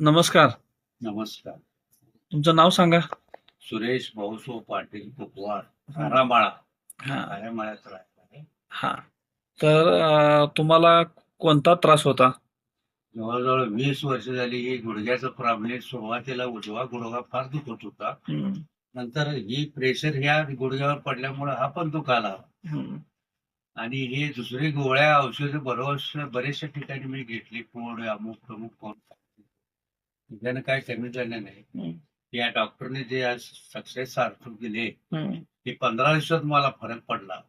नमस्कार. नमस्कार. तुमचं नाव सांगा. सुरेश भाऊसो पाटील कुपवाड आरामाळा हा. आरामाळ्यात राहतो हा. तर अं, तुम्हाला कोणता त्रास होता? जवळजवळ वीस वर्ष झाली ही गुडघ्याचा प्रॉब्लेम सुरुवातीला उजवा गुडघा फार दुखत होता. हम्म, नंतर ही प्रेशर ह्या गुडघ्यावर पडल्यामुळे हा पण दुखाला हम्म, आणि हे दुसरी गोळ्या औषधं बरोबर बरेचशा ठिकाणी मी घेतली. पोड अमुक अमुक कोण त्याच्यानं काय कमी झालं नाही. या डॉक्टरने जे आज सक्सेस सार्थक दिले ते पंधरा दिवसात मला फरक पडला.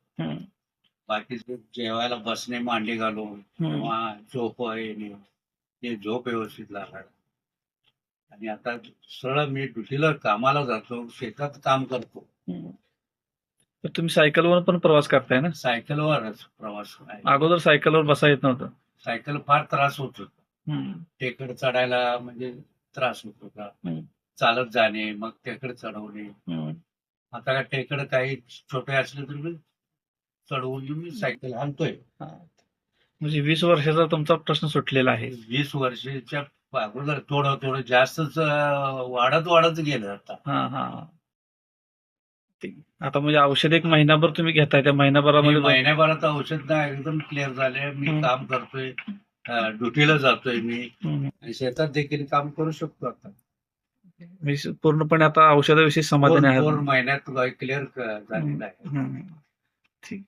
बाकीचे जेवायला बसणे मांडी घालून. किंवा झोप येणे ते झोप व्यवस्थित लागणार आणि आता सरळ मी ड्युटीला कामाला जातो शेतात काम करतो. तुम्ही सायकलवर पण प्रवास करताय ना? सायकलवरच प्रवास अगोदर सायकलवर बसा येत नव्हतं. सायकल फार त्रास होत होता. टेकड चढायला म्हणजे त्रास होत होता. चालत जाणे मग टेकड चढवणे. आता का टेकड काही छोटे असले तरी मी चढवून मी सायकल आणतोय हा. म्हणजे वीस वर्षाचा तुमचा प्रश्न सुटलेला आहे वीस वर्षाच्या अगोदर थोडं थोडं जास्तच वाढत वाढत गेलं आता. आता म्हणजे औषध एक महिनाभर तुम्ही घेताय त्या महिनाभरामध्ये महिन्याभरात औषध एकदम क्लिअर झाले मी. काम करतोय ड्युटीला जातोय मी. आणि शेतात देखील काम करू शकतो आता. मी पूर्णपणे आता औषधाविषयी समाधानी दोन आहे. दोन महिन्यात क्लिअर झालेलं आहे. ठीक.